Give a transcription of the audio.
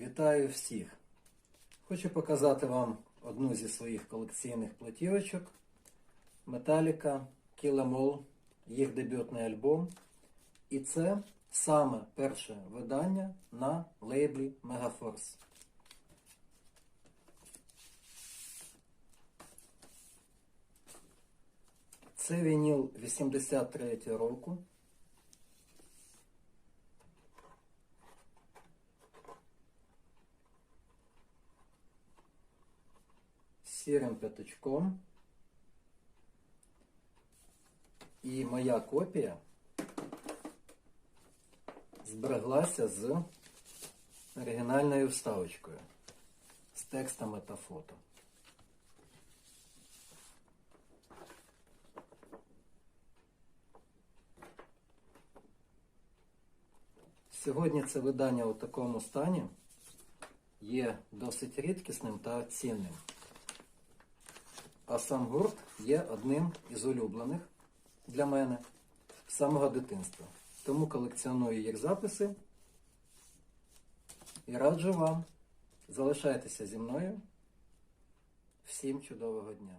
Вітаю всіх! Хочу показати вам одну зі своїх колекційних платівочок Metallica Kill Em All, їх дебютний альбом. І це саме перше видання на лейблі Megaforce. Це вініл 83 року. Сірим п'ятачком. І моя копія збереглася з оригінальною вставочкою, з текстами та фото. Сьогодні це видання у такому стані є досить рідкісним та цінним. А сам гурт є одним із улюблених для мене з самого дитинства. Тому колекціоную їх записи і раджу вам. Залишайтеся зі мною. Всім чудового дня!